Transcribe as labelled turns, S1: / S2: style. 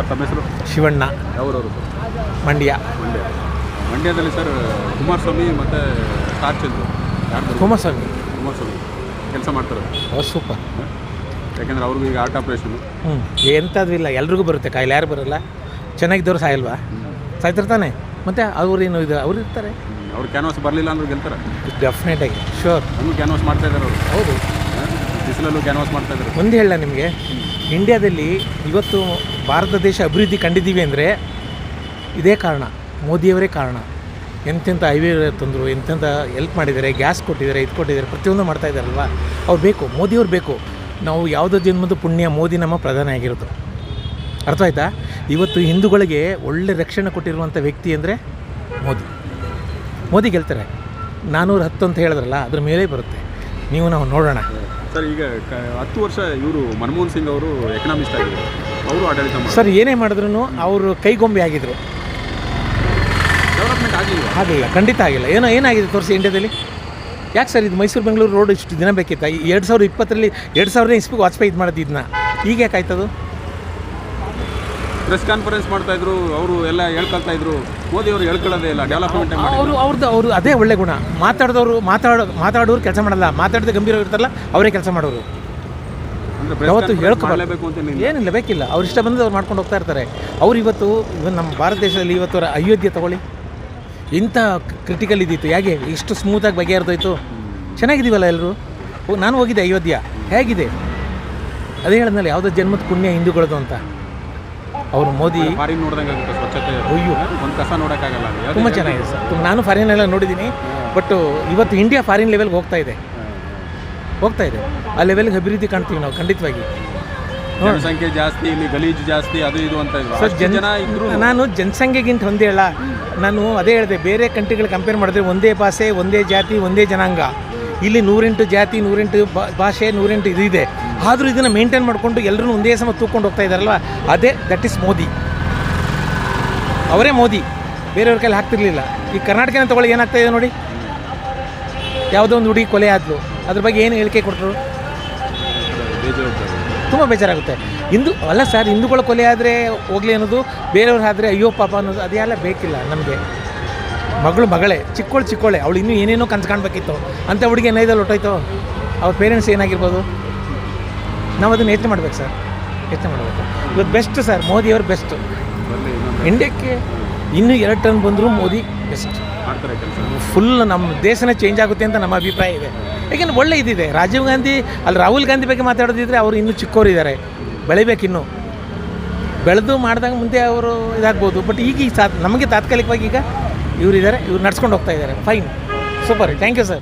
S1: Sir ತಮ್ಮ ಹೆಸರು?
S2: ಶಿವಣ್ಣ.
S1: ಯಾವ್ರವರು
S2: ಮಂಡ್ಯ.
S1: ಮಂಡ್ಯ. ಮಂಡ್ಯದಲ್ಲಿ ಸರ್ ಕುಮಾರಸ್ವಾಮಿ ಮತ್ತು ಕಾರ್ಚಂದ್ರು ಚಂದ್ರು. ಯಾರು
S2: ಕುಮಾರಸ್ವಾಮಿ.
S1: ಕುಮಾರಸ್ವಾಮಿ. ಕೆಲಸ ಮಾಡ್ತಾರೆ.
S2: ಓ ಸೂಪರ್.
S1: ಯಾಕೆಂದ್ರೆ ಅವ್ರಿಗೂ ಈಗ ಆರ್ಟ್ ಆಪ್ರೇಷನ್.
S2: ಹ್ಞೂ ಎಂಥದ್ದು ಇಲ್ಲ ಎಲ್ರಿಗೂ ಬರುತ್ತೆ. ಕಾಯಿಲೆ ಯಾರು ಬರಲ್ಲ. ಚೆನ್ನಾಗಿದ್ದವ್ರು ಸಾಯಲ್ವಾ? ಸಾಯ್ತಿರ್ತಾನೆ ಮತ್ತು ಅವ್ರೇನು ಇದು ಅವ್ರು ಇರ್ತಾರೆ.
S1: ಅವ್ರು ಕ್ಯಾನ್ವಾಸ್ ಬರಲಿಲ್ಲ ಅಂದ್ರೆ ಗೆಲ್ತಾರೆ.
S2: ಡೆಫಿನೆಟಾಗಿ ಶೋರ್
S1: ಹಂಗೂ ಕ್ಯಾನ್ವಾಸ್ ಮಾಡ್ತಾ ಇದ್ದಾರೆ ಅವರು.
S2: ಹೌದು.
S1: ಬಿಸಿಲಲ್ಲೂ ಕ್ಯಾನ್ವಾಸ್ ಮಾಡ್ತಾ ಇದ್ದಾರೆ.
S2: ಒಂದು ಹೇಳ ನಿಮಗೆ. ಇಂಡಿಯಾದಲ್ಲಿ ಇವತ್ತು ಭಾರತ ದೇಶ ಅಭಿವೃದ್ಧಿ ಕಂಡಿದ್ದೀವಿ ಅಂದರೆ ಇದೇ ಕಾರಣ, ಮೋದಿಯವರೇ ಕಾರಣ. ಎಂತೆಂಥ ಹೈವೇ ತಂದರು, ಎಂತೆಂಥ ಹೆಲ್ಪ್ ಮಾಡಿದ್ದಾರೆ ಗ್ಯಾಸ್ ಕೊಟ್ಟಿದ್ದಾರೆ, ಇದು ಕೊಟ್ಟಿದ್ದಾರೆ, ಪ್ರತಿಯೊಂದು ಮಾಡ್ತಾ ಇದ್ದಾರಲ್ವ? ಅವ್ರು ಬೇಕು, ಮೋದಿಯವ್ರು ಬೇಕು. ನಾವು ಯಾವುದೋ ಜನ್ಮದ ಪುಣ್ಯ ಮೋದಿ ನಮ್ಮ ಪ್ರಧಾನಿ ಆಗಿರೋದು. ಅರ್ಥ ಆಯ್ತಾ? ಇವತ್ತು ಹಿಂದೂಗಳಿಗೆ ಒಳ್ಳೆ ರಕ್ಷಣೆ ಕೊಟ್ಟಿರುವಂಥ ವ್ಯಕ್ತಿ ಅಂದರೆ ಮೋದಿ. ಮೋದಿ ಗೆಲ್ತಾರೆ. ನಾನ್ನೂರ ಹತ್ತು ಅಂತ ಹೇಳಿದ್ರಲ್ಲ, ಅದ್ರ ಮೇಲೆ ಬರುತ್ತೆ. ನೀವು ನಾವು ನೋಡೋಣ.
S1: ಸರ್, ಈಗ ಹತ್ತು ವರ್ಷ ಇವರು ಮನಮೋಹನ್ ಸಿಂಗ್ ಅವರು ಎಕನಾಮಿಸ್ಟ್ ಆಗಿದ್ದಾರೆ. ಅವರು ಆಡಳಿತ
S2: ಸರ್ ಏನೇ ಮಾಡಿದ್ರು ಅವರು ಕೈಗೊಂಬೆ ಆಗಿದ್ರು.
S1: ಡೆವಲಪ್ಮೆಂಟ್ ಆಗಲಿಲ್ಲ
S2: ಆಗಿಲ್ಲ ಖಂಡಿತ ಆಗಿಲ್ಲ. ಏನೋ ಏನಾಗಿದೆ ತೋರಿಸಿ ಇಂಡಿಯಾದಲ್ಲಿ? ಯಾಕೆ ಸರ್ ಇದು ಮೈಸೂರು ಬೆಂಗಳೂರು ರೋಡ್ ಇಷ್ಟು ದಿನ ಬೇಕಿತ್ತ? ಎರಡು ಸಾವಿರದ ಇಪ್ಪತ್ತರಲ್ಲಿ ಎರಡು ಸಾವಿರದ ಇಸ್ಪಿಗೆ ವಾಜಪೇಯಿ ಇದು ಮಾಡೋದು ಇದನ್ನ ಈಗ ಯಾಕೆ ಆಯ್ತದು?
S1: ಪ್ರೆಸ್ ಕಾನ್ಫರೆನ್ಸ್ ಮಾಡ್ತಾ ಇದ್ರು ಅವರು ಎಲ್ಲ ಹೇಳ್ಕೊಳ್ತಾ ಇದ್ರು. ಮೋದಿ ಅವರು ಹೇಳ್ಕೊಳ್ಳೋದೇ ಇಲ್ಲ ಡೆವಲಪ್ಮೆಂಟ್
S2: ಅವರು ಅವ್ರದ್ದು ಅವರು ಅದೇ ಒಳ್ಳೆ ಗುಣ. ಮಾತಾಡಿದವರು ಮಾತಾಡೋ ಮಾತಾಡೋರು ಕೆಲಸ ಮಾಡಲ್ಲ. ಮಾತಾಡಿದ ಗಂಭೀರ ಇರ್ತಾರಲ್ಲ ಅವರೇ ಕೆಲಸ ಮಾಡೋರು. ಯಾವತ್ತು
S1: ಅಂತ ಏನಿಲ್ಲ.
S2: ಬೇಕಿಲ್ಲ. ಅವ್ರು ಇಷ್ಟ ಬಂದು ಅವ್ರು ಮಾಡ್ಕೊಂಡು ಹೋಗ್ತಾ ಇರ್ತಾರೆ. ಅವ್ರು ಇವತ್ತು ಇವನ್ ನಮ್ಮ ಭಾರತ ದೇಶದಲ್ಲಿ ಇವತ್ತು ಅವರ ಅಯೋಧ್ಯೆ ತಗೊಳ್ಳಿ. ಇಂಥ ಕ್ರಿಟಿಕಲ್ ಇದ್ದಿತ್ತು ಹೇಗೆ? ಇಷ್ಟು ಸ್ಮೂತಾಗಿ ಬಗೆಹರಿದೋಯ್ತು. ಚೆನ್ನಾಗಿದ್ದೀವಲ್ಲ ಎಲ್ಲರೂ ನಾನು ಹೋಗಿದ್ದೆ ಅಯೋಧ್ಯೆ. ಹೇಗಿದೆ? ಅದೇ ಹೇಳಿದ್ನಲ್ಲ ಯಾವುದೋ ಜನ್ಮದ ಪುಣ್ಯ ಹಿಂದೂಗಳದು ಅಂತ. ಅವರು ಮೋದಿ ಅಯ್ಯೋ. ತುಂಬ ಚೆನ್ನಾಗಿದೆ ಸರ್. ತುಂಬ- ನಾನು ಫಾರಿನ್ ಎಲ್ಲ ನೋಡಿದ್ದೀನಿ ಬಟ್ ಇವತ್ತು ಇಂಡಿಯಾ ಫಾರಿನ್ ಲೆವೆಲ್ಗೆ ಹೋಗ್ತಾ ಇದೆ. ಹೋಗ್ತಾ ಇದೆ. ಆ ಲೆವೆಲ್ಗೆ ಅಭಿವೃದ್ಧಿ ಕಾಣ್ತೀವಿ ನಾವು ಖಂಡಿತವಾಗಿ.
S1: ಜನಸಂಖ್ಯೆ ಜಾಸ್ತಿ ಇಲ್ಲಿ ಗಲೀಜು ಜಾಸ್ತಿ ಅದು ಇದು ಅಂತ
S2: ಸರ್ ಜನ
S1: ಇದ್ರು.
S2: ನಾನು ಜನಸಂಖ್ಯೆಗಿಂತ ಒಂದೇ ಹೇಳ ನಾನು ಅದೇ ಹೇಳಿದೆ ಬೇರೆ ಕಂಟ್ರಿಗಳು ಕಂಪೇರ್ ಮಾಡಿದ್ರೆ ಒಂದೇ ಭಾಷೆ ಒಂದೇ ಜಾತಿ ಒಂದೇ ಜನಾಂಗ. ಇಲ್ಲಿ ನೂರೆಂಟು ಜಾತಿ ನೂರೆಂಟು ಭಾಷೆ ನೂರೆಂಟು ಇದು ಇದೆ. ಆದರೂ ಇದನ್ನು ಮೇಂಟೈನ್ ಮಾಡಿಕೊಂಡು ಎಲ್ಲರೂ ಒಂದೇ ಸಮ ತೂಕೊಂಡು ಹೋಗ್ತಾ ಇದ್ದಾರಲ್ವ ಅದೇ ದಟ್ ಇಸ್ ಮೋದಿ. ಅವರೇ ಮೋದಿ. ಬೇರೆಯವ್ರ ಕೈಲಿ ಹಾಕ್ತಿರ್ಲಿಲ್ಲ. ಈ ಕರ್ನಾಟಕನ ತಗೊಳ್ಳಿ ಏನಾಗ್ತಾ ಇದೆ ನೋಡಿ. ಯಾವುದೋ ಒಂದು ಹುಡುಗಿ ಕೊಲೆ ಆದ್ಲು. ಅದ್ರ ಬಗ್ಗೆ ಏನು ಹೇಳಿಕೆ ಕೊಟ್ಟರು? ತುಂಬ ಬೇಜಾರಾಗುತ್ತೆ. ಹಿಂದೂ ಅಲ್ಲ ಸರ್ ಹಿಂದೂಗಳ ಕೊಲೆ ಆದರೆ ಹೋಗ್ಲಿ ಅನ್ನೋದು ಬೇರೆಯವ್ರು ಆದರೆ ಅಯ್ಯೋ ಪಾಪ ಅನ್ನೋದು ಅದೆಲ್ಲ ಬೇಕಿಲ್ಲ ನಮಗೆ. ಮಗಳು ಮಗಳೇ ಚಿಕ್ಕೋಳು ಚಿಕ್ಕೋಳೆ ಅವಳು ಇನ್ನೂ ಏನೇನೋ ಕನ್ಸು ಕಾಣಬೇಕಿತ್ತು. ಅಂತ ಹುಡುಗಿ ಏನೈದಲ್ಲಿ ಹೊಟ್ಟೋಯ್ತು ಅವ್ರ ಪೇರೆಂಟ್ಸ್ ಏನಾಗಿರ್ಬೋದು? ನಾವು ಅದನ್ನು ಯೋಚನೆ ಮಾಡ್ಬೇಕು ಸರ್. ಯೋಚನೆ ಮಾಡಬೇಕು. ಇವತ್ತು ಬೆಸ್ಟ್ ಸರ್ ಮೋದಿಯವರು ಬೆಸ್ಟ್ ಇಂಡಿಯಾಕ್ಕೆ ಇನ್ನೂ ಎರಡು ಟರ್ನ್ ಬಂದರೂ ಮೋದಿ ಬೆಸ್ಟ್
S1: ಕೆಲಸ.
S2: ಫುಲ್ ನಮ್ಮ ದೇಶನೇ ಚೇಂಜ್ ಆಗುತ್ತೆ ಅಂತ ನಮ್ಮ ಅಭಿಪ್ರಾಯ ಇದೆ. ಯಾಕೆಂದ್ರೆ ಒಳ್ಳೆ ಇದಿದೆ. ರಾಜೀವ್ ಗಾಂಧಿ, ಅಲ್ಲಿ ರಾಹುಲ್ ಗಾಂಧಿ ಬಗ್ಗೆ ಮಾತಾಡೋದಿದ್ರೆ ಅವರು ಇನ್ನೂ ಚಿಕ್ಕವರಿದ್ದಾರೆ ಬೆಳಿಬೇಕಿನ್ನು ಬೆಳೆದು ಮಾಡಿದಾಗ ಮುಂದೆ ಅವರು ಇದಾಗ್ಬೋದು. ಬಟ್ ಈಗ ನಮಗೆ ತಾತ್ಕಾಲಿಕವಾಗಿ ಈಗ ಇವರಿದ್ದಾರೆ, ಇವ್ರು ನಡ್ಸ್ಕೊಂಡು ಹೋಗ್ತಾ ಇದ್ದಾರೆ. Fine super thank you sir